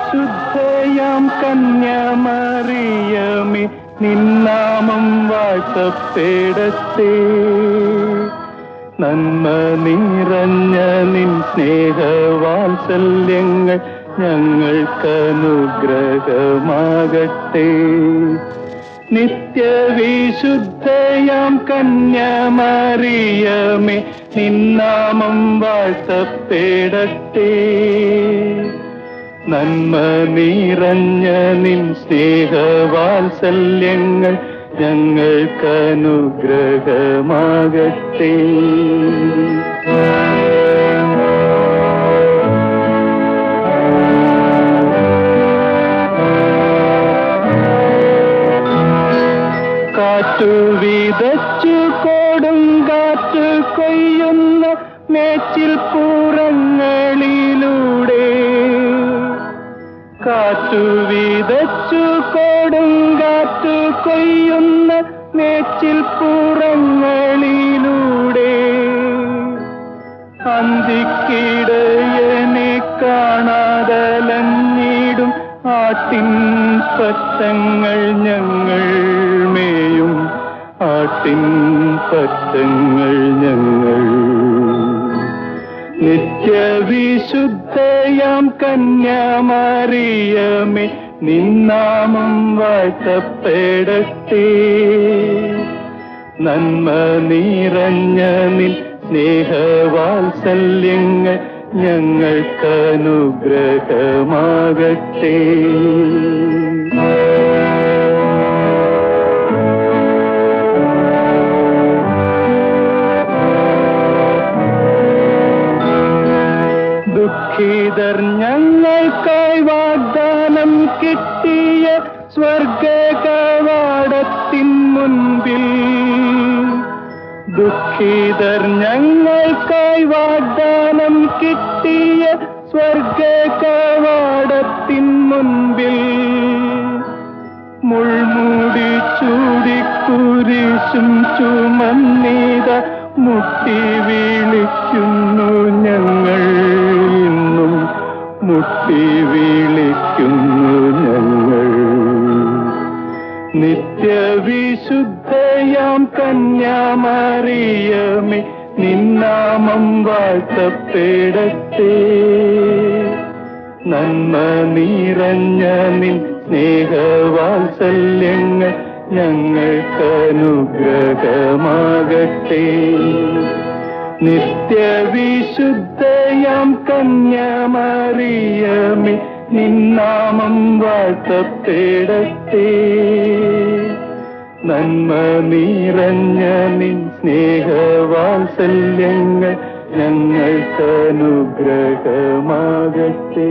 നിത്യവിശുദ്ധയാം കന്യമറിയമേ നിന്നാമം വാഴ്ത്തപ്പെടത്തേ നന്മ നിറഞ്ഞ നിൻ സ്നേഹവാത്സല്യങ്ങൾ ഞങ്ങൾക്കനുഗ്രഹമാകട്ടെ. നിത്യവിശുദ്ധയാം കന്യമറിയമേ നിന്നാമം വാഴ്ത്തപ്പെടട്ടെ. നന്മ നിറഞ്ഞ നിൻ സ്നേഹവാത്സല്യങ്ങൾ ഞങ്ങൾക്കനുഗ്രഹമാകട്ടെ. കാറ്റു വിതച്ചു കൊടുങ്കാറ്റ് കൊയ്യുന്ന മേച്ചിൽ പൂറങ്ങളിലൂടെ കാറ്റു വിതച്ചു കൊടുങ്കാറ്റ് കൊയ്യുന്ന മേച്ചിൽ പൂറങ്ങളിലൂടെ അന്തിക്കിടയനെ കാണാതലഞ്ഞിടും ആട്ടിൻ പറ്റങ്ങൾ ഞങ്ങൾ ആട്ടിൻ പറ്റങ്ങൾ ഞങ്ങൾ. നിത്യവിശുദ്ധയാം കന്യാമറിയമേ നിന്നാമം വാഴ്ത്തപ്പെടട്ടെ. നന്മ നിറഞ്ഞ നിൻ സ്നേഹവാത്സല്യങ്ങൾ ഞങ്ങൾക്കനുഗ്രഹമാകട്ടെ. ഞങ്ങൾക്കായി വാഗ്ദാനം കിട്ടിയ സ്വർഗ കവാടത്തിൻ മുൻപിൽ. ദുഃഖിതർ ഞങ്ങൾക്കായി വാഗ്ദാനം കിട്ടിയ സ്വർഗ കവാടത്തിൻ മുൻപിൽ. മുൾമൂടി ചൂടിക്കുരിശും ചുമന്നീത മുട്ടി വിളിക്കുന്നു ഞങ്ങൾ. മുട്ടി വിളിക്കുന്നു ഞങ്ങൾ. നിത്യവിശുദ്ധയാം കന്യാമറിയമേ നിന്നാമം വാഴ്ത്തപ്പെടത്തെ നന്മ നിറഞ്ഞ നിൻ സ്നേഹവാത്സല്യങ്ങൾ ഞങ്ങൾക്കനുഗ്രഹമാകട്ടെ നിത്യവിശുദ്ധയാം കന്യാമറിയമേ നിന്നാമം വാഴ്ത്തപ്പെടട്ടെ. നന്മ നിറഞ്ഞ നിൻ സ്നേഹവാത്സല്യങ്ങൾ ഞങ്ങൾക്കനുഗ്രഹമാകട്ടെ